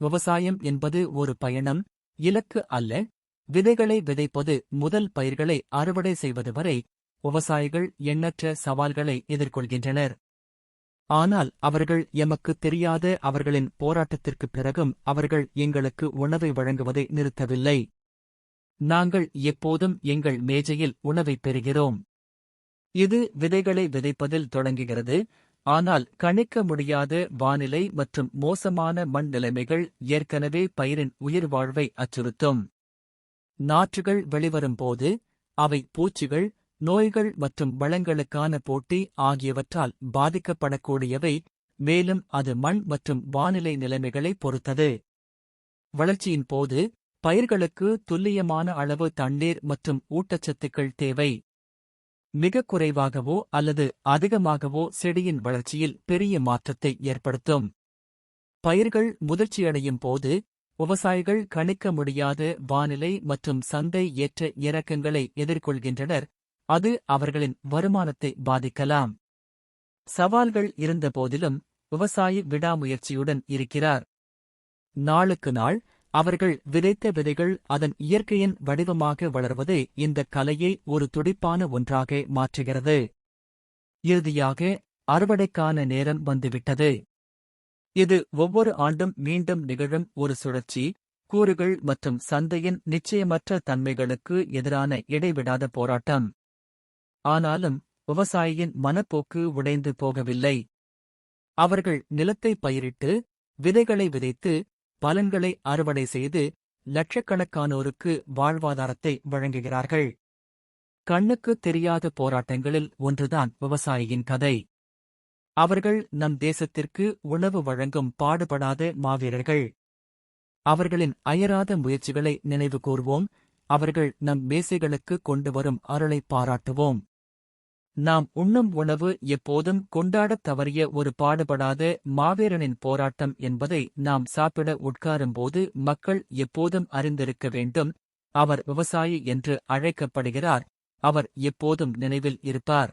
விவசாயம் என்பது ஒரு பயணம் இலக்கு அல்ல. விதைகளை விதைப்பது முதல் பயிர்களை அறுவடை செய்வது வரை விவசாயிகள் எண்ணற்ற சவால்களை எதிர்கொள்கின்றனர். ஆனால் அவர்கள் எமக்குத் தெரியாத அவர்களின் போராட்டத்திற்குப் பிறகும் அவர்கள் எங்களுக்கு உணவை வழங்குவதை நிறுத்தவில்லை. நாங்கள் எப்போதும் எங்கள் மேஜையில் உணவைப் பெறுகிறோம். இது விதைகளை விதைப்பதில் தொடங்குகிறது. ஆனால் கணிக்க முடியாத வானிலை மற்றும் மோசமான மண் நிலைமைகள் ஏற்கனவே பயிரின் உயிர்வாழ்வை அச்சுறுத்தும். நாற்றுகள் வெளிவரும்போது அவை பூச்சிகள் நோய்கள் மற்றும் வளங்களுக்கான போட்டி ஆகியவற்றால் பாதிக்கப்படக்கூடியவை மேலும் அது மண் மற்றும் வானிலை நிலைமைகளை பொறுத்தது. வளர்ச்சியின் போது பயிர்களுக்கு துல்லியமான அளவு தண்ணீர் மற்றும் ஊட்டச்சத்துக்கள் தேவை. மிக குறைவாகவோ அல்லது அதிகமாகவோ செடியின் வளர்ச்சியில் பெரிய மாற்றத்தை ஏற்படுத்தும். பயிர்கள் முதிர்ச்சியடையும் போது விவசாயிகள் கணிக்க முடியாத வானிலை மற்றும் சந்தை ஏற்ற இறக்கங்களை எதிர்கொள்கின்றனர் அது அவர்களின் வருமானத்தை பாதிக்கலாம். சவால்கள் இருந்தபோதிலும் விவசாயி விடாமுயற்சியுடன் இருக்கிறார். நாளுக்கு நாள் அவர்கள் விதைத்த விதைகள் அதன் இயற்கையின் வடிவமாக வளர்வது இந்த கலையை ஒரு துடிப்பான ஒன்றாக மாற்றுகிறது. இறுதியாக அறுவடைக்கான நேரம் வந்துவிட்டது. இது ஒவ்வொரு ஆண்டும் மீண்டும் நிகழும் ஒரு சுழற்சி. கூறுகள் மற்றும் சந்தையின் நிச்சயமற்ற தன்மைகளுக்கு எதிரான இடைவிடாத போராட்டம். ஆனாலும் விவசாயியின் மனப்போக்கு உடைந்து போகவில்லை. அவர்கள் நிலத்தை பயிரிட்டு விதைகளை விதைத்து பலன்களை அறுவடை செய்து லட்சக்கணக்கானோருக்கு வாழ்வாதாரத்தை வழங்குகிறார்கள். கண்ணுக்கு தெரியாத போராட்டங்களில் ஒன்றுதான் விவசாயியின் கதை. அவர்கள் நம் தேசத்திற்கு உணவு வழங்கும் பாடுபடாத மாவீரர்கள். அவர்களின் அயராத முயற்சிகளை நினைவு கூர்வோம். அவர்கள் நம் மேசைகளுக்கு கொண்டு வரும் அருளை பாராட்டுவோம். நாம் உண்ணும் உணவு எப்போதும் கொண்டாடத் தவறிய ஒரு பாடுபடாத மாவீரனின் போராட்டம் என்பதை நாம் சாப்பிட உட்காரும்போது மக்கள் எப்போதும் அறிந்திருக்க வேண்டும். அவர் விவசாயி என்று அழைக்கப்படுகிறார். அவர் எப்போதும் நினைவில் இருப்பார்.